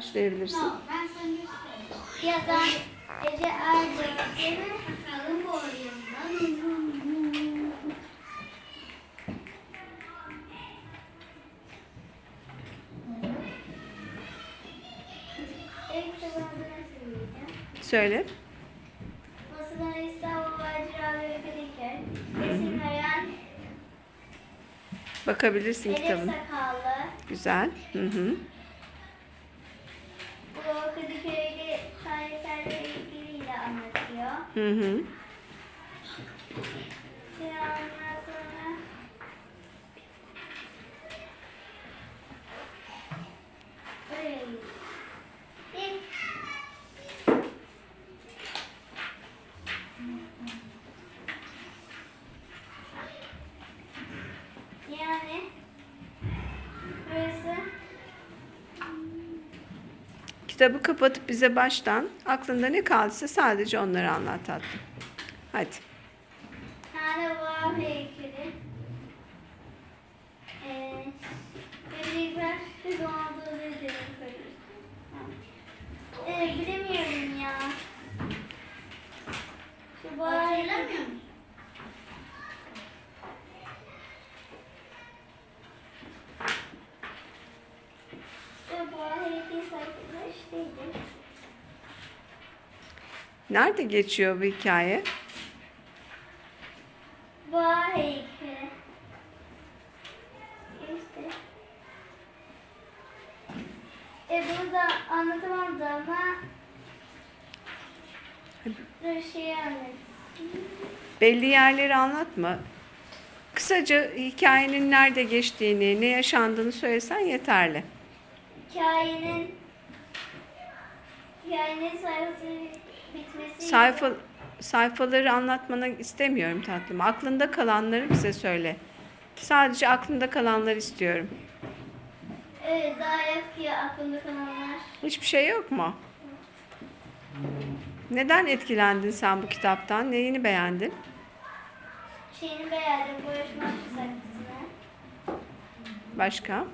Başlayabilirsin. Tamam, ben sana göstereyim. Yazan Ece Erdoğan'ın bakalım bu oyundan. Kitabın. Söyle. Masada İstanbul Macera ve Kriker. Resim veren Bakabilirsin. Sakallı. Güzel. Hı hı. Anlatıyor. Hı hı. Ondan sonra Buraya gidiyor. Bir- Yani burası Kitabı kapatıp bize baştan aklında ne kaldıysa sadece onları anlat tatlım. Hadi. var Nerede geçiyor bu hikaye? Boğa heykeli. İşte. E burada anlatamam da ama bir şey anlatayım. Belli yerleri anlatma. Kısaca hikayenin nerede geçtiğini, ne yaşandığını söylesen yeterli. Hikayenin hikayenin sayfası bitmesi Sayfa sayfaları anlatmanı istemiyorum tatlım. Aklında kalanları bize söyle. Sadece aklında kalanları istiyorum. Evet daha yok aklımda kalanlar. Hiçbir şey yok mu? Neden etkilendin sen bu kitaptan? Neyini beğendin? Şeyini beğendim Barış Manço sayfasını. Başka?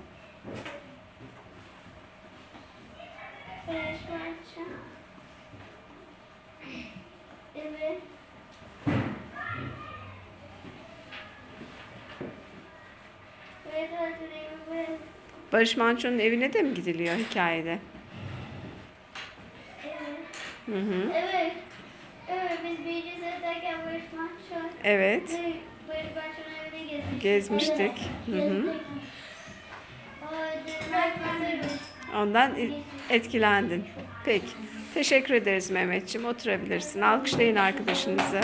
Barış Manço. Evet. Evet hatırlıyorum. Evet. Barış Manço'nun evine de mi gidiliyor hikayede? Evet. Hı hı. Evet. Evet biz birinci sınıftayken Barış Manço. Evet. Barış Manço'nun evine gezmiştik. Gezmiştik. Hı hı. Ondan etkilendin. Peki. Teşekkür ederiz Mehmetciğim. Oturabilirsin. Alkışlayın arkadaşınızı.